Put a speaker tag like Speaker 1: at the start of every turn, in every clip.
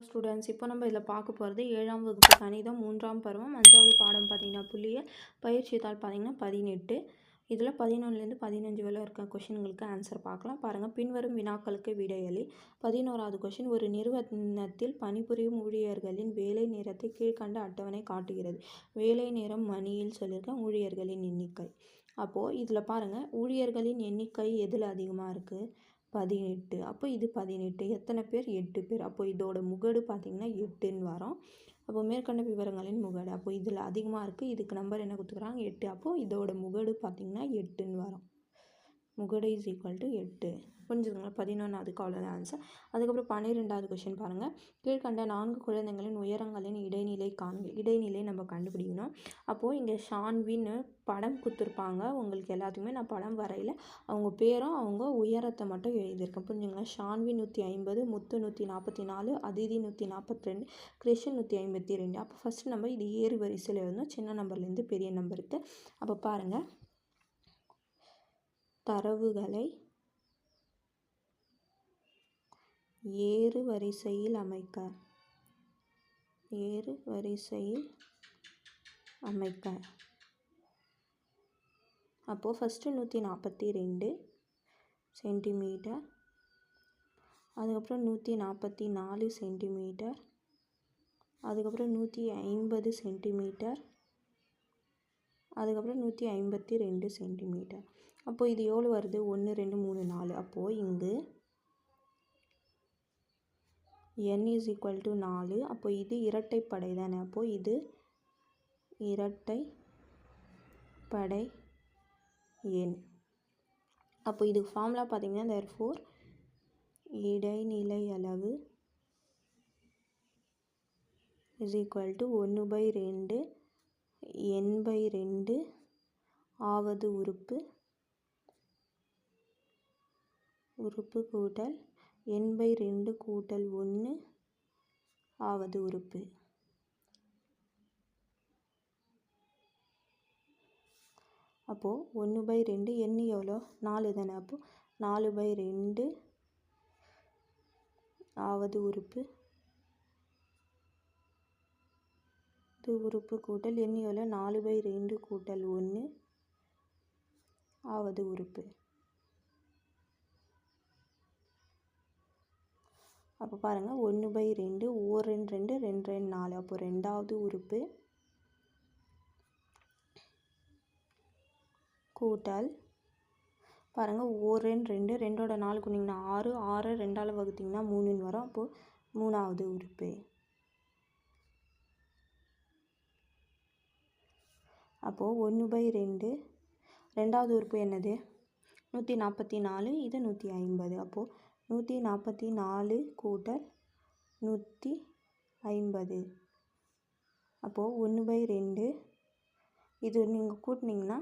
Speaker 1: Students இப்போ நம்ம இதில் பார்க்க போகிறது ஏழாம் வகுப்பு கணிதம் மூன்றாம் பருவம் அஞ்சாவது பாடம் பார்த்தீங்கன்னா புள்ளியல் பயிற்சி தாள் பார்த்தீங்கன்னா பதினெட்டு. இதில் பதினொன்றுலேருந்து பதினஞ்சு வரை இருக்க கொஷின்களுக்கு ஆன்சர் பார்க்கலாம். பாருங்கள் பின்வரும் வினாக்களுக்கு விடையளி. பதினோராவது கொஷின் ஒரு நிறுவனத்தில் பணிபுரியும் ஊழியர்களின் வேலை நேரத்தை கீழ்கண்ட அட்டவணை காட்டுகிறது. வேலை நேரம் மணியில் சொல்லியிருக்கேன் ஊழியர்களின் எண்ணிக்கை. அப்போது இதில் பாருங்கள் ஊழியர்களின் எண்ணிக்கை எதில் அதிகமாக இருக்குது? பதினெட்டு. அப்போ இது பதினெட்டு. எத்தனை பேர்? எட்டு பேர். அப்போ இதோட முகடு பார்த்திங்கன்னா எட்டுன்னு வரும். அப்போ மேற்கண்ட விவரங்களின் முகடு. அப்போ இதில் அதிகமாக இருக்குது இதுக்கு நம்பர் என்ன கொடுத்துக்குறாங்க எட்டு. அப்போது இதோட முகடு பார்த்திங்கன்னா எட்டுன்னு வரும். முகடை இஸ் ஈக்குவல் டு எட்டு. புரிஞ்சுதுங்களா? பதினொன்றாவதுக்கு அவ்வளோதான் ஆன்சர் அதுக்கப்புறம் பன்னிரெண்டாவது கொஷின் பாருங்கள் கீழ்கண்ட நான்கு குழந்தைகளின் உயரங்களின் இடைநிலை காண்க இடைநிலை நம்ம கண்டுபிடிக்கணும். அப்போது இங்கே ஷான்வின்னு படம் கொடுத்துருப்பாங்க. உங்களுக்கு எல்லாத்துக்குமே நான் படம் வரையில். அவங்க பேரும் அவங்க உயரத்தை மட்டும் எழுதியிருக்கேன். புரிஞ்சுங்களா ஷான்வி நூற்றி ஐம்பது முத்து நூற்றி நாற்பத்தி நாலு அதிதி நூற்றி நாற்பத்தி ரெண்டு கிருஷ்ணன் நூற்றி ஐம்பத்தி ரெண்டு. அப்போ ஃபஸ்ட்டு நம்ம இது ஏறு வரிசையில் இருந்தோம் சின்ன நம்பர்லேருந்து பெரிய நம்பருக்கு அப்போ பாருங்கள் தரவுகளை ஏறு வரிசையில் அமைக்க. ஏறு வரிசையில் அமைக்க. அப்போது ஃபஸ்ட்டு நூற்றி நாற்பத்தி ரெண்டு சென்டிமீட்டர் அதுக்கப்புறம் நூற்றி நாற்பத்தி நாலு சென்டிமீட்டர் அதுக்கப்புறம் நூற்றி ஐம்பது சென்டிமீட்டர் அதுக்கப்புறம் நூற்றி ஐம்பத்தி ரெண்டு சென்டிமீட்டர் அப்போது இது எவ்வளோ வருது? ஒன்று ரெண்டு மூணு நாலு. அப்போது இங்கு என் இஸ் ஈக்குவல் டு நாலு. அப்போ இது இரட்டைப்படை தானே? அப்போது இது இரட்டை படை எண். அப்போ இது ஃபார்முலா பார்த்தீங்கன்னா தேர் ஃபோர் இடைநிலை அளவு இஸ் ஈக்குவல் டு ஒன்று பை ரெண்டு எண் பை ரெண்டு ஆவது உறுப்பு உறுப்பு கூட்டல் என் பை ரெண்டு கூட்டல் ஒன்று ஆவது உறுப்பு. அப்போது ஒன்று பை ரெண்டு எண் எவ்வளோ? நாலு தானே. அப்போது நாலு பை ரெண்டு ஆவது உறுப்பு. இது உறுப்பு கூட்டல் எண் எவ்வளோ? நாலு பை ரெண்டு கூட்டல் ஒன்று ஆவது உறுப்பு. அப்போ பாருங்கள் ஒன்று பை ரெண்டு ஓர் ரெண்டு ரெண்டு ரெண்டு ரெண்டு நாலு. அப்போ ரெண்டாவது உறுப்பு கூட்டல் பாருங்கள் ஓர் ரெண்டு ரெண்டு ரெண்டோட நாலு குனிங்கன்னா ஆறு ஆறு ரெண்டால் வகுத்திங்கன்னா மூணுன்னு வரும். அப்போது மூணாவது உறுப்பு. அப்போது ஒன்று பை ரெண்டு ரெண்டாவது உறுப்பு என்னது? நூற்றி நாற்பத்தி நாலு இது நூற்றி ஐம்பது. அப்போது நூற்றி நாற்பத்தி நாலு கூட்டல் நூற்றி ஐம்பது அப்போது ஒன்று பை ரெண்டு. இது நீங்கள் கூட்டினீங்கன்னா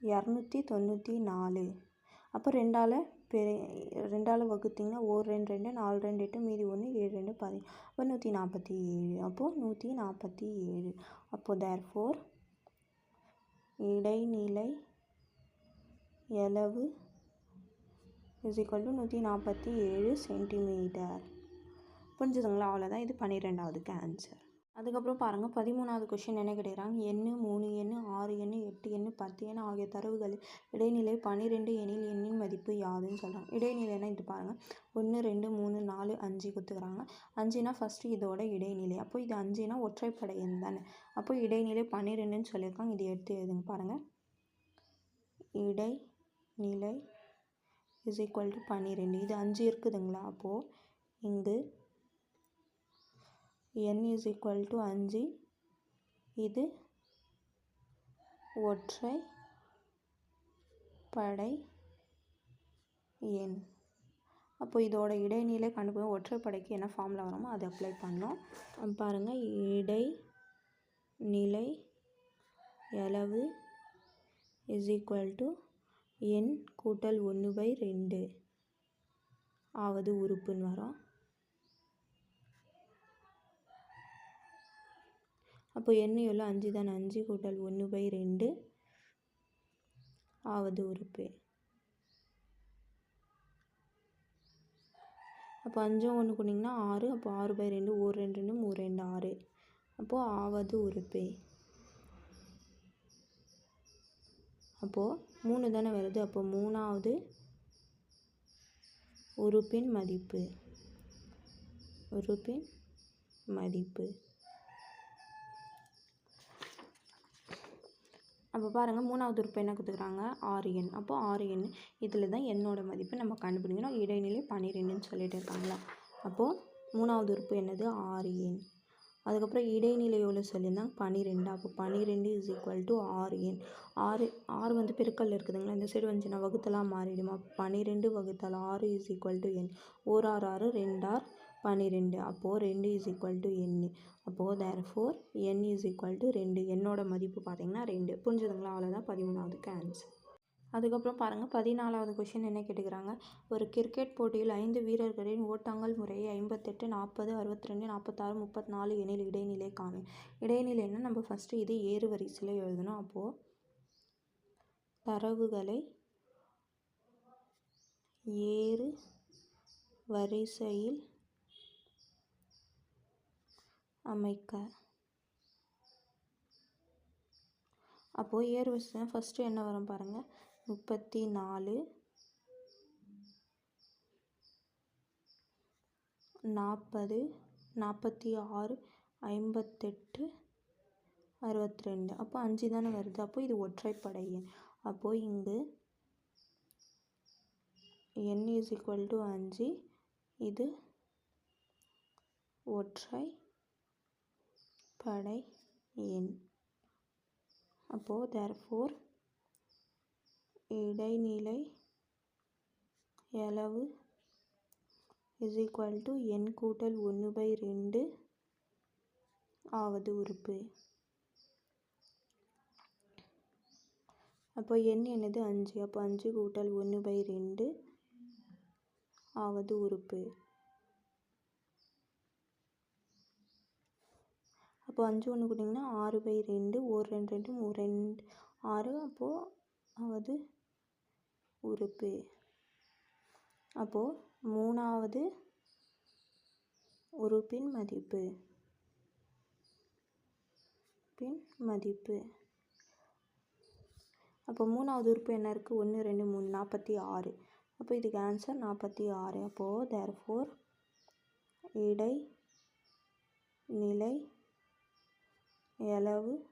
Speaker 1: இரநூத்தி தொண்ணூற்றி நாலு அப்போ ரெண்டால் பெரிய ரெண்டால் வகுத்திங்கன்னா ஒரு ரெண்டு ரெண்டு நாலு ரெண்டு எட்டு மீதி ஒன்று ஏழு ரெண்டு பாதி அப்போ நூற்றி நாற்பத்தி ஏழு அப்போது நூற்றி நாற்பத்தி ஏழு அப்போது தேர் ஃபோர் இடைநிலை எளவு இஸ் ஈக்குவல் டு நூற்றி நாற்பத்தி ஏழு சென்டிமீட்டர் புரிஞ்சுதுங்களா? அவ்வளோதான் இது பன்னிரெண்டாவதுக்கு ஆன்சர் அதுக்கப்புறம் பாருங்கள் பதிமூணாவது கொஷின் என்ன கேட்குறாங்க? எண்ணு மூணு எண்ணு ஆறு எண்ணு எட்டு எண்ணு பத்து எண்ணு ஆகிய தரவுகளில் இடைநிலை பன்னிரெண்டு எண்ணில் எண்ணின் மதிப்பு யாதுன்னு சொல்கிறாங்க இடைநிலைனா இது பாருங்கள் ஒன்று ரெண்டு மூணு நாலு அஞ்சு கொடுத்துக்கிறாங்க அஞ்சுனா ஃபஸ்ட்டு இதோட இடைநிலை. அப்போ இது அஞ்சுனா ஒற்றைப்படை எண் தானே. அப்போ இடைநிலை பன்னிரெண்டுன்னு சொல்லியிருக்காங்க. இது எடுத்து எழுதுங்க பாருங்கள் இடைநிலை இஸ் ஈக்குவல் டு பன்னிரெண்டு. இது அஞ்சு இருக்குதுங்களா? அப்போது இங்கு என் இஸ் ஈக்குவல் டு அஞ்சு. இது ஒற்றை படை எண் அப்போ இதோட இடைநிலை கண்டுபிடி ஒற்றைப்படைக்கு என்ன ஃபார்மில் வருமோ அதை அப்ளை பண்ணோம். பாருங்கள் இடை நிலை அளவு இஸ் ஈக்குவல் டு எண் கூட்டல் ஒன்று பை ரெண்டு. ஆவது உறுப்புன்னு வரும் அப்போ என்ன எவ்வளோ? அஞ்சு தானே. அஞ்சு கூட்டல் ஒன்று பை ரெண்டு. ஆவது உறுப்பு. அப்போ அஞ்சும் ஒன்று கூட்டிங்கன்னா ஆறு. அப்போ ஆறு பை ரெண்டு ஒரு ரெண்டு ரெண்டு மூணு ரெண்டு ஆறு. அப்போது ஆவது உறுப்பு. அப்போது மூணு தானே வருது? அப்போ மூணாவது உறுப்பின் மதிப்பு. உறுப்பின் மதிப்பு. அப்போ பாருங்கள் மூணாவது உறுப்பு என்ன கொடுத்துக்கிறாங்க ஆரியன் அப்போது அப்போ இதில் தான் என்னோட மதிப்பு நம்ம கண்டுபிடிக்கணும். இடைநிலை பன்னிரெண்டுன்னு சொல்லிட்டு இருக்காங்களா? அப்போது மூணாவது உறுப்பு என்னது? ஆரியன் அதுக்கப்புறம் இடைநிலை எவ்வளோ சொல்லியிருந்தாங்க பன்னிரெண்டு அப்போ பன்னிரெண்டு இஸ் ஈக்குவல் டு ஆறு எண் ஆறு ஆறு வந்து பெருக்கல் இருக்குதுங்களா? இந்த சைடு வந்துச்சுன்னா வகுத்தலாம் மாறிடுமா? பன்னிரெண்டு வகுத்தல் ஆறு இஸ் ஈக்குவல் டு எண் ஓர் ஆறு ஆறு ரெண்டார் பன்னிரெண்டு அப்போது ரெண்டு இஸ் ஈக்குவல் டு எண் அப்போது therefore N is equal to ரெண்டு. என்னோட மதிப்பு பார்த்தீங்கன்னா ரெண்டு. புரிஞ்சுதுங்களா? அவ்வளோதான் பதிமூணாவதுக்கு ஆன்சர் அதுக்கப்புறம் பாருங்கள் பதினாலாவது கொஷின் என்ன கேட்டுக்கிறாங்க? ஒரு கிரிக்கெட் போட்டியில் ஐந்து வீரர்களின் ஓட்டங்கள் முறையை ஐம்பத்தெட்டு நாற்பது அறுபத்தி ரெண்டு நாற்பத்தாறு முப்பத்தி நாலு எனில் இடைநிலை காணும் இடைநிலைன்னா நம்ம ஃபஸ்ட்டு இது ஏறு வரிசையில் எழுதணும். அப்போது தரவுகளை ஏறு வரிசையில் அமைக்க. அப்போது ஏறு வரிசை ஃபஸ்ட்டு என்ன வரும் பாருங்கள் முப்பத்தி நாலு நாற்பது நாற்பத்தி ஆறு ஐம்பத்தெட்டு அறுபத்தி ரெண்டு அப்போ அஞ்சு தானே வருது. அப்போ இது ஒற்றைப்படை எண். அப்போது இங்கு என் இஸ் ஈக்குவல் டு அஞ்சு. இது ஒற்றை படை எண். அப்போது தேர் ஃபோர் இடைநிலை அளவு இஸ் ஈக்குவல் டு என் கூட்டல் ஒன்று பை ரெண்டு ஆவது உறுப்பு. அப்போ எண் என்னது அஞ்சு? அப்போ அஞ்சு கூட்டல் ஒன்று பை ரெண்டு ஆவது உறுப்பு. அப்போ அஞ்சு ஒன்று கொடுத்தீங்கன்னா ஆறு பை ரெண்டு ஒரு ரெண்டு ரெண்டு ரெண்டு ஆறு. அப்போது ஆவது உறுப்பு. அப்போது மூணாவது உறுப்பின் மதிப்பு. பின் மதிப்பு. அப்போ மூணாவது உறுப்பு என்ன இருக்குது ஒன்று ரெண்டு மூணு நாற்பத்தி ஆறு. அப்போ இதுக்கு ஆன்சர் நாற்பத்தி ஆறு. அப்போது தேர் ஃபோர் இடை நிலை எளவு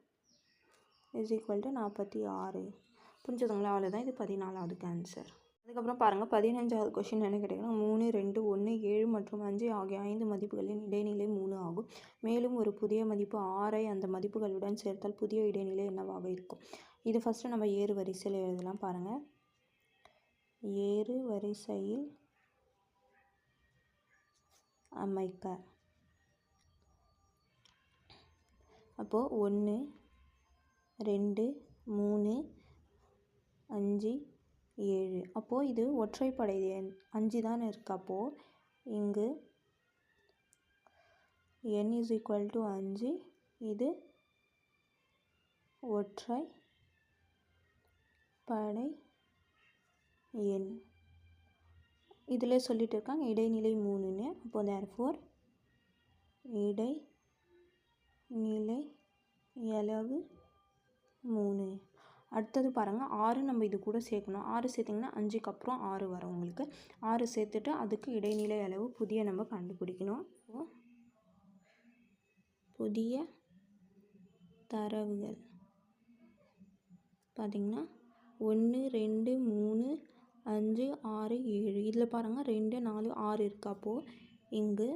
Speaker 1: இஸ் ஈக்குவல் டு நாற்பத்தி ஆறு. புரிஞ்சதுங்களா? அவ்வளோதான் இது பதினாலாவதுக்கு ஆன்சர் அதுக்கப்புறம் பாருங்கள் பதினஞ்சாவது கொஷின் என்ன கேட்டிங்கன்னா மூணு ரெண்டு ஒன்று ஏழு மற்றும் அஞ்சு ஆகிய ஐந்து மதிப்புகளின் இடைநிலை மூணு ஆகும். மேலும் ஒரு புதிய மதிப்பு ஆறை அந்த மதிப்புகளுடன் சேர்த்தால் புதிய இடைநிலை என்னவாக இருக்கும்? இது ஃபஸ்ட்டு நம்ம ஏறு வரிசையில் எழுதலாம் பாருங்கள் ஏறு வரிசையில் அமைக்க. அப்போது ஒன்று ரெண்டு மூணு அஞ்சு ஏழு. அப்போது இது ஒற்றைப்படை எண். அஞ்சு தானே இருக்கு. அப்போது இங்கு என் இஸ் ஈக்குவல் டு அஞ்சு. இது ஒற்றை படை எண். இதில் சொல்லிட்டு இருக்காங்க இடைநிலை மூணுன்னு. அப்போ தேர்ஃபோர் இடை நிலை அளவு மூணு. அடுத்தது பாருங்கள் ஆறு நம்ம இது கூட சேர்க்கணும். ஆறு சேர்த்திங்கன்னா அஞ்சுக்கு அப்புறம் ஆறு வரும் உங்களுக்கு. ஆறு சேர்த்துட்டு அதுக்கு இடைநிலை அளவு புதிய நம்ம கண்டுபிடிக்கணும். புதிய தரவுகள். பார்த்திங்கன்னா ஒன்று ரெண்டு மூணு அஞ்சு ஆறு ஏழு. இதில் பாருங்கள் ரெண்டு நாலு ஆறு இருக்கு. அப்போது இங்கு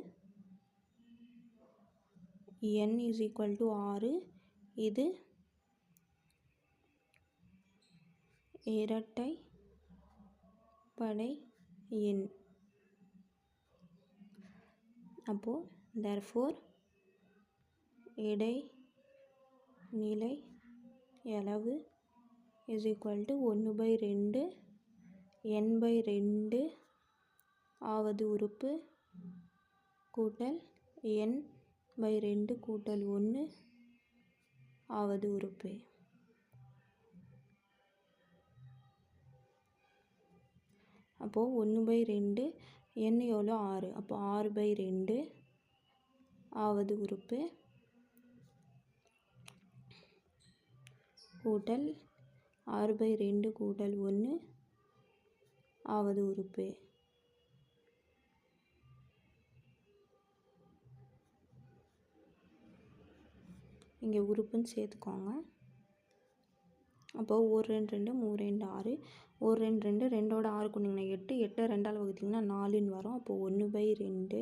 Speaker 1: என் இஸ் ஈக்குவல் டு ஆறு. இது இரட்டை படை எண். அப்போது தேர்ஃபோர் இடை நிலை அளவு இஸ் ஈக்குவல் டு ஒன்று பை ரெண்டு என் பை ரெண்டு ஆவது உறுப்பு கூட்டல் என் பை ரெண்டு கூட்டல் ஒன்று ஆவது உறுப்பு. அப்போது ஒன்று பை ரெண்டு என் எவ்வளோ ஆறு. அப்போ ஆறு பை ரெண்டு ஆவது உறுப்பு கூட்டல் ஆறு பை ரெண்டு கூட்டல் ஒன்று ஆவது உறுப்பு. இங்கே உறுப்புன்னு சேர்த்துக்கோங்க. அப்போது ஒரு ரெண்டு ரெண்டு மூணு ரெண்டு ஆறு. ஒரு ரெண்டு ரெண்டு ரெண்டோட ஆறு கொண்டிங்கன்னா எட்டு. எட்டை ரெண்டால் வகுத்திங்கன்னா நாலுன்னு வரும். அப்போது ஒன்று பை ரெண்டு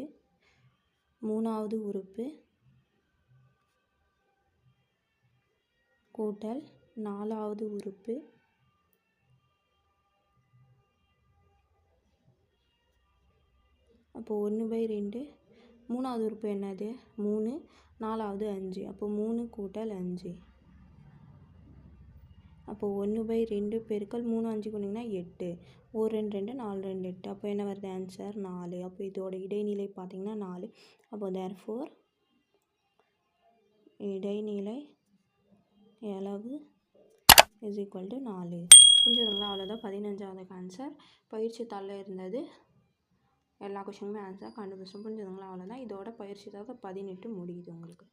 Speaker 1: மூணாவது உறுப்பு கூட்டல் நாலாவது உறுப்பு அப்போது ஒன்று பை ரெண்டு. மூணாவது உறுப்பு என்னது? மூணு. நாலாவது அஞ்சு. அப்போ மூணு கூட்டல் அஞ்சு. அப்போ ஒன்று பை ரெண்டு பெருக்கல் மூணு அஞ்சு கொண்டிங்கன்னா எட்டு. ஒரு ரெண்டு ரெண்டு நாலு ரெண்டு எட்டு. அப்போ என்ன வருது? ஆன்சர் நாலு. அப்போ இதோட இடைநிலை பார்த்தீங்கன்னா நாலு. அப்போ தேர் ஃபோர் இடைநிலை அளவு இஸ் ஈக்குவல் டு நாலு. புரிஞ்சுதுங்களா? அவ்வளோதான் பதினஞ்சாவது ஆன்சர் பயிற்சி தாளில் இருந்தது. எல்லா கொஷினுமே ஆன்சர் கண்டுபிடிச்சோம். புரிஞ்சுதுங்களா? அவ்வளோதான் இதோட பயிற்சி தான் பதினெட்டு முடியுது உங்களுக்கு.